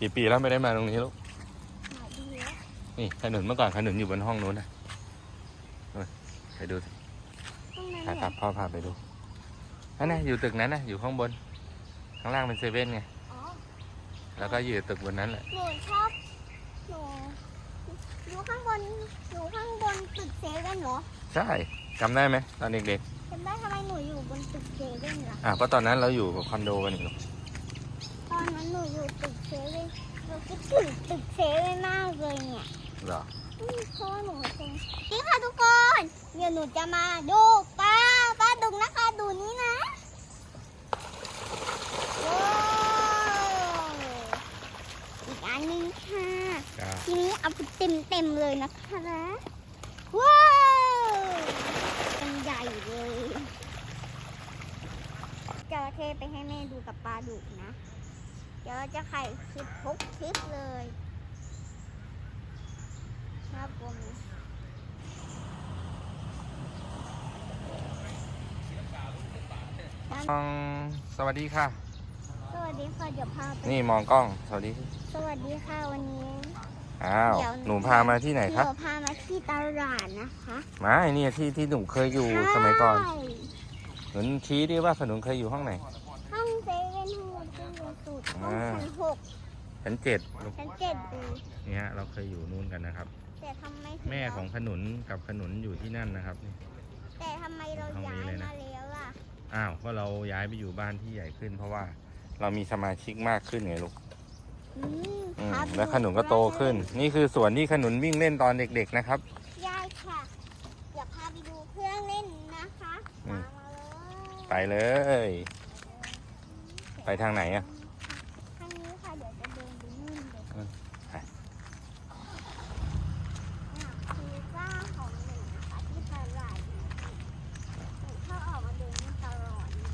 กี่ปีแล้วไม่ได้มาตรงนี้ลูกหลายปีแล้วนี่ขนุนเมื่อก่อนขนุนอยู่บนห้องนู้นนะเออไปดูสิตรงนั้นพาเนี่กลัยบพ่อพาไปดูนั่นนะอยู่ตึกนั้นนะอยู่ข้างบน ข้างล่างเป็นเซเว่นไงอ๋อแล้วก็อยู่ตึกบนนั้นแหละหนูชอบหนูอยู่ข้างบนอยู่ข้างบนตึกเซเว่นเหรอใช่จำได้ไหมตอนเด็กจำได้ทำไมหนูอยู่บนตึกเซเว่นล่ะๆอะเพราะตอนนั้นเราอยู่กับคอนโดกันอยู่ตอ นนั้นหนูอยู่ตึกเซเว่นหนูคิดถึงตึกเซเว่นมากเลยเนี่ยเหรออืมเพราะว่าหนูคงนี่ค่ะทุกคน เดี๋ยวหนูจะมาดูปลาปลาดุกนะคะ ดูนี่นะว้าวอีกอันหนึงค่ะ จ้าทีนี้เอาไปเต็มเต็มๆเลยนะคะว้าวเป็นใหญ่เลยจระเข้ไปให้แม่ดูกับปลาดุกนะเดี๋ยวเราจะไข่คลิปทุกคลิปเลยน่ากลัวไหมมองสวัสดีค่ะ สวัสดีค่ะ เดี๋ยวพาไป นี่มองกล้อง สวัสดี สวัสดีค่ะวันนี้อ้าวเดี๋ยวหนูพามาที่ไหนคะเดี๋ยวพามาที่ตลาดนะคะไม่นี่ที่ที่หนูเคยอยู่สมัยก่อนใช่หนูชี้ดิว่าขนุนเคยอยู่ห้องไหน องอ่าชั้นหกชั้นเจ็ดชั้นเจ็ดดูนี่ฮะเราเคยอยู่นู่นกันนะครับ แต่ทำไมถึแม่ของขนุนกับขนุนอยู่ที่นั่นนะครับนี่ แต่ทำไมเราห้องย้านี้ยเลยนะมาแล้วล่ะอ้าวก็เราย้ายไปอยู่บ้านที่ใหญ่ขึ้น เพราะว่าเรามีสมาชิกมากขึ้นไงลูกอืมอืมครับแล้วขนุนก็โตขึ้น นี่คือสวนที่ขนุนวิ่งเล่นตอนเด็ก ๆนะครับ ยายค่ะเดี๋ยวพาไปดูเครื่องเล่นนะคะอืมตามมาเลย ไปเลย ไปทางไหนอะ ทางนี้ค่ะ เดี๋ยวจะเดินไปนู่นเลย อืมไป เนี่ยคือจ้าของหนูนะคะที่ตลาดหนูชอบออกมาเดินนี่ตลอดเลย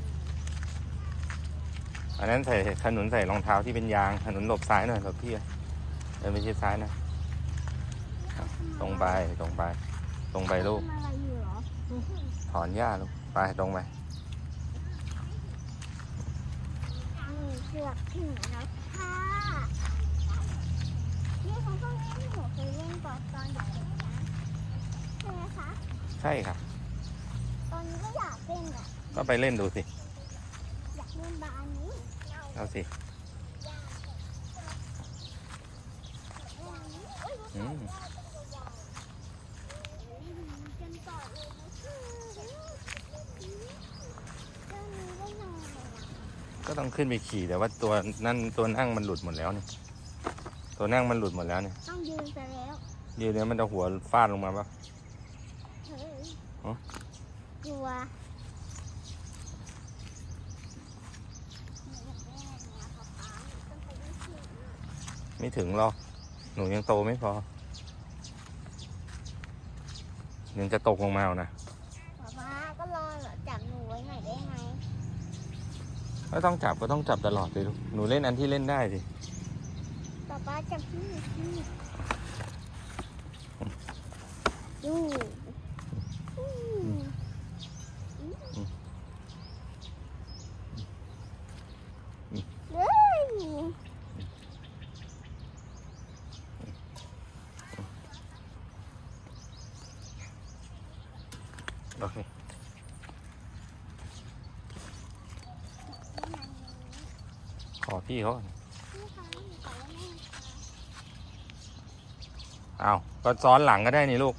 อันนั้นใส่ขนุนใส่รองเท้าที่เป็นยางขนุนหลบซ้ายหน่อยหลบพี่อะเดินไปชิดซ้ายนะตรงไปตรงไป ตรงไปลูกทำอะไรอยู่เหรอถอนหญ้าลูกไปตรงไปนี่เชือกถึงแล้วค่ะนี่ของพวกนี้ที่หนูเคยเล่นก่อนตอนเด็กๆนะใช่ไหมคะใช่ค่ะตอนนี้ก็อยากเล่นอะก็ไปเล่นดูสิ อยากเล่นบานนี้ เอาสิอืมกันต่อเลยนะเจ้านี้ได้นอนก็ต้องขึ้นไปขี่แต่ว่าตัวนั่นตัวนั่งมันหลุดหมดแล้วนี่ตัวนั่งมันหลุดหมดแล้วนี่ต้องยืนไปแล้วยืนเนี้ยมันจะหัวฟาดลงมาปะเฮ้ยฮะกลัว ไม่ถึงหรอก หนูยังโตไม่พอ ยังจะตกลงมาเอานะป๊าป๊าก็รอจับหนูไว้หน่อยได้ไหมก็ต้องจับก็ต้องจับตลอดเลยลูกหนูเล่นอันที่เล่นได้สิป๊าป๊าจับพี่พี่ดูอืมเฮ้ย โอเคขอพี่เขาก่อนพี่คะหนูขอว่าแม่ค่ะอ้าวก็ซ้อนหลังก็ได้นี่ลูก